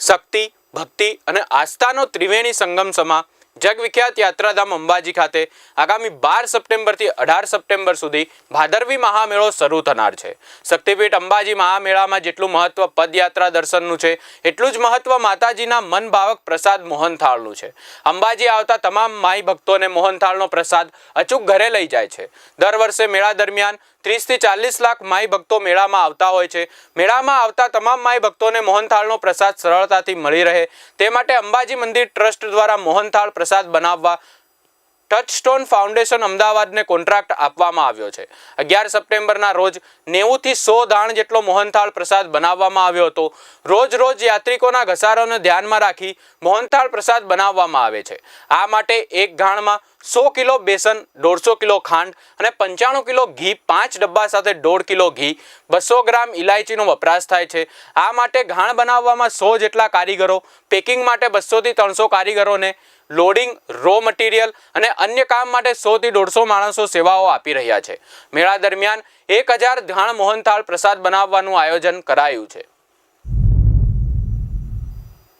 શક્તિ, ભક્તિ અને આસ્થાનો ત્રિવેણી સંગમ સમા જગવિખ્યાત યાત્રાધામ અંબાજી ખાતે આગામી બાર સપ્ટેમ્બરથી અઢાર સપ્ટેમ્બર સુધી ભાદરવી મહામેળો શરૂ થનાર છે. શક્તિપીઠ અંબાજી મહામેળામાં જેટલું મહત્વ પદયાત્રા દર્શનનું છે, એટલું જ મહત્વ માતાજીના મનભાવક પ્રસાદ મોહનથાળનું છે. અંબાજી આવતા તમામ માઈ ભક્તોને મોહનથાળનો પ્રસાદ અચૂક ઘરે લઈ જાય છે. દર વર્ષે મેળા દરમિયાન ત્રીસથી ચાલીસ લાખ માઈ ભક્તો મેળામાં આવતા હોય છે. મેળામાં આવતા તમામ માઈ ભક્તોને મોહનથાળનો પ્રસાદ સરળતાથી મળી રહે. તે માટે અંબાજી મંદિર ટ્રસ્ટ દ્વારા મોહનથાળ પ્રસાદ બનાવવા ટચસ્ટોન ફાઉન્ડેશન અમદાવાદને કોન્ટ્રાક્ટ આપવામાં આવ્યો છે. અગિયાર સપ્ટેમ્બરના રોજ નેવુંથી સો દાણ જેટલો મોહનથાળ પ્રસાદ બનાવવામાં આવ્યો હતો. રોજ રોજ યાત્રિકોના ઘસારાને ધ્યાનમાં રાખી મોહનથાળ પ્રસાદ બનાવવામાં આવે છે. આ માટે એક ગાણમાં સો કિલો બેસન, દોઢસો કિલો ખાંડ અને પંચાણું કિલો ઘી, પાંચ ડબ્બા સાથે દોઢ કિલો ઘી, બસો ગ્રામ ઇલાયચીનો વપરાશ થાય છે. આ માટે ઘાણ બનાવવામાં સો જેટલા કારીગરો, પેકિંગ માટે બસોથી ત્રણસો કારીગરોને, લોડિંગ, રો મટીરિયલ અને અન્ય કામ માટે સોથી દોઢસો માણસો સેવાઓ આપી રહ્યા છે. મેળા દરમિયાન એક હજાર ઘાણ મોહનથાળ પ્રસાદ બનાવવાનું આયોજન કરાયું છે.